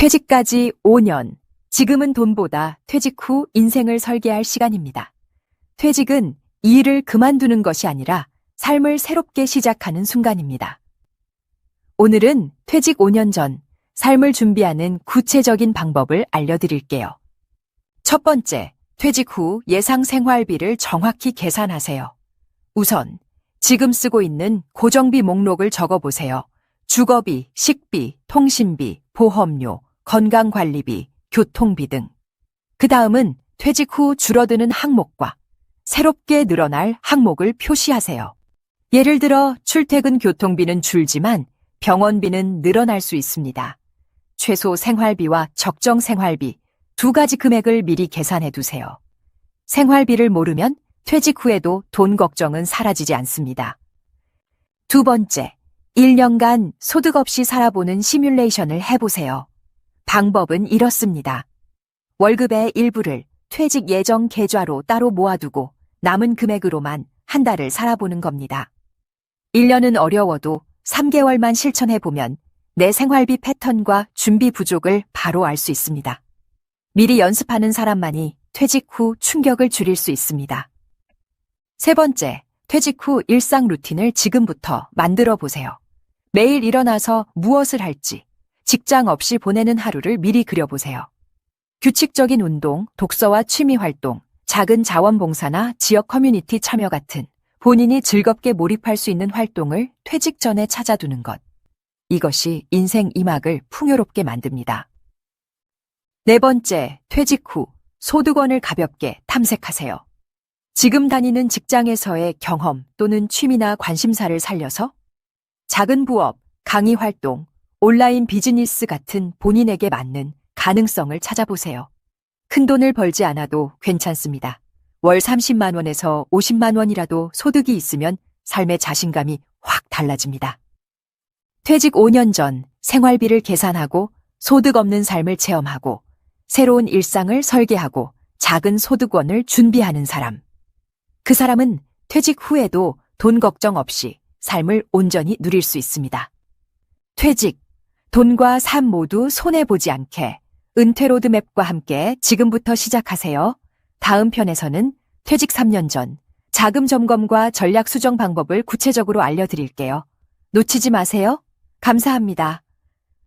퇴직까지 5년. 지금은 돈보다 퇴직 후 인생을 설계할 시간입니다. 퇴직은 일을 그만두는 것이 아니라 삶을 새롭게 시작하는 순간입니다. 오늘은 퇴직 5년 전 삶을 준비하는 구체적인 방법을 알려드릴게요. 첫 번째, 퇴직 후 예상 생활비를 정확히 계산하세요. 우선 지금 쓰고 있는 고정비 목록을 적어보세요. 주거비, 식비, 통신비, 보험료, 건강관리비, 교통비 등. 그 다음은 퇴직 후 줄어드는 항목과 새롭게 늘어날 항목을 표시하세요. 예를 들어 출퇴근 교통비는 줄지만 병원비는 늘어날 수 있습니다. 최소 생활비와 적정 생활비 두 가지 금액을 미리 계산해 두세요. 생활비를 모르면 퇴직 후에도 돈 걱정은 사라지지 않습니다. 두 번째, 1년간 소득 없이 살아보는 시뮬레이션을 해보세요. 방법은 이렇습니다. 월급의 일부를 퇴직 예정 계좌로 따로 모아두고 남은 금액으로만 한 달을 살아보는 겁니다. 1년은 어려워도 3개월만 실천해보면 내 생활비 패턴과 준비 부족을 바로 알 수 있습니다. 미리 연습하는 사람만이 퇴직 후 충격을 줄일 수 있습니다. 세 번째, 퇴직 후 일상 루틴을 지금부터 만들어 보세요. 매일 일어나서 무엇을 할지, 직장 없이 보내는 하루를 미리 그려보세요. 규칙적인 운동, 독서와 취미 활동, 작은 자원봉사나 지역 커뮤니티 참여 같은 본인이 즐겁게 몰입할 수 있는 활동을 퇴직 전에 찾아두는 것. 이것이 인생 이막을 풍요롭게 만듭니다. 네 번째, 퇴직 후 소득원을 가볍게 탐색하세요. 지금 다니는 직장에서의 경험 또는 취미나 관심사를 살려서 작은 부업, 강의 활동, 온라인 비즈니스 같은 본인에게 맞는 가능성을 찾아보세요. 큰 돈을 벌지 않아도 괜찮습니다. 월 30만 원에서 50만 원이라도 소득이 있으면 삶의 자신감이 확 달라집니다. 퇴직 5년 전 생활비를 계산하고 소득 없는 삶을 체험하고 새로운 일상을 설계하고 작은 소득원을 준비하는 사람. 그 사람은 퇴직 후에도 돈 걱정 없이 삶을 온전히 누릴 수 있습니다. 퇴직, 돈과 삶 모두 손해보지 않게 은퇴 로드맵과 함께 지금부터 시작하세요. 다음 편에서는 퇴직 3년 전 자금 점검과 전략 수정 방법을 구체적으로 알려드릴게요. 놓치지 마세요. 감사합니다.